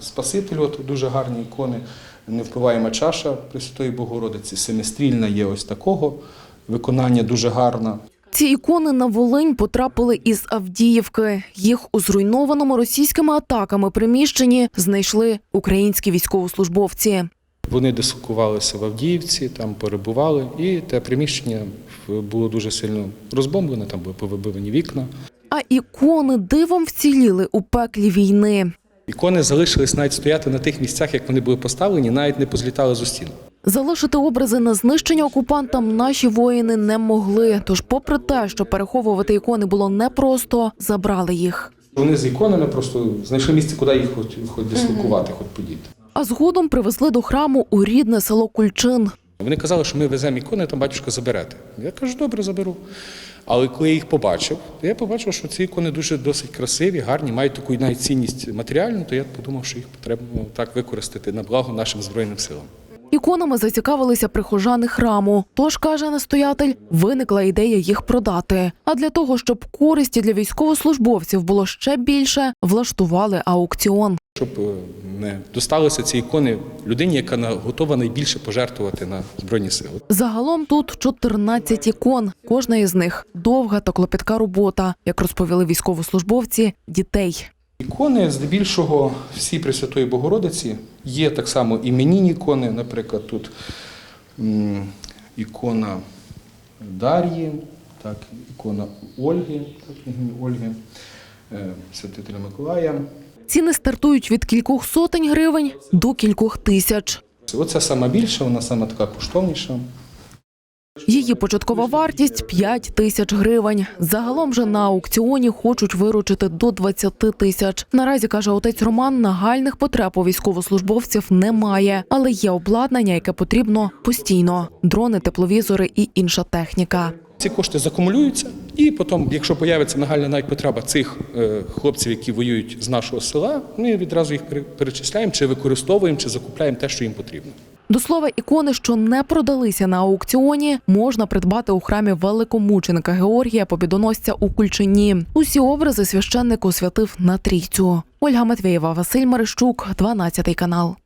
Спасителю, от дуже гарні ікони, невпливаєма чаша Пресвятої Богородиці, семистрільна є ось такого виконання дуже гарна. Ці ікони на Волинь потрапили із Авдіївки. Їх у зруйнованому російськими атаками приміщенні знайшли українські військовослужбовці. Вони дислокувалися в Авдіївці, там перебували, і те приміщення було дуже сильно розбомблене, там були повибивані вікна. А ікони дивом вціліли у пеклі війни. Ікони залишились навіть стояти на тих місцях, як вони були поставлені, навіть не позлітали з стін. Залишити образи на знищення окупантам наші воїни не могли. Тож, попри те, що переховувати ікони було непросто, забрали їх. Вони з іконами просто знайшли місце, куди їх хоч, хоч дислокувати, хоч подіти. А згодом привезли до храму у рідне село Кульчин. Вони казали, що ми веземо ікони, там батюшка заберете. Я кажу, добре, заберу. Але коли я їх побачив, то я побачив, що ці ікони дуже досить красиві, гарні, мають таку навіть цінність матеріальну, то я подумав, що їх потрібно так використати на благо нашим Збройним силам. Іконами зацікавилися прихожани храму. Тож, каже настоятель, виникла ідея їх продати. А для того, щоб користі для військовослужбовців було ще більше, влаштували аукціон. Щоб е, не досталися ці ікони людині, яка готова найбільше пожертвувати на Збройні сили. Загалом тут 14 ікон. Кожна із них довга та клопітка робота, як розповіли військовослужбовці, дітей. Ікони, здебільшого, всі Пресвятої Богородиці. Є так само іменінні ікони, наприклад, тут ікона Дар'ї, так, ікона Ольги, так, Ольги, е, святителя Миколая. Ціни стартують від кількох сотень гривень до кількох тисяч. Оця сама більша, вона сама така коштовніша. Її початкова вартість 5 тисяч гривень. Загалом же на аукціоні хочуть виручити до 20 тисяч. Наразі каже отець Роман, нагальних потреб у військовослужбовців немає, але є обладнання, яке потрібно постійно: дрони, тепловізори і інша техніка. Ці кошти закумулюються, і потім, якщо появиться нагальна навіть потреба цих е, хлопців, які воюють з нашого села, ми відразу їх пере- перечисляємо, чи використовуємо, чи закупляємо те, що їм потрібно. До слова, ікони, що не продалися на аукціоні, можна придбати у храмі великомученика Георгія Побідоносця у Кульчині. Усі образи священник освятив на трійцю. Ольга Матвєєва, Василь Марищук, 12 канал.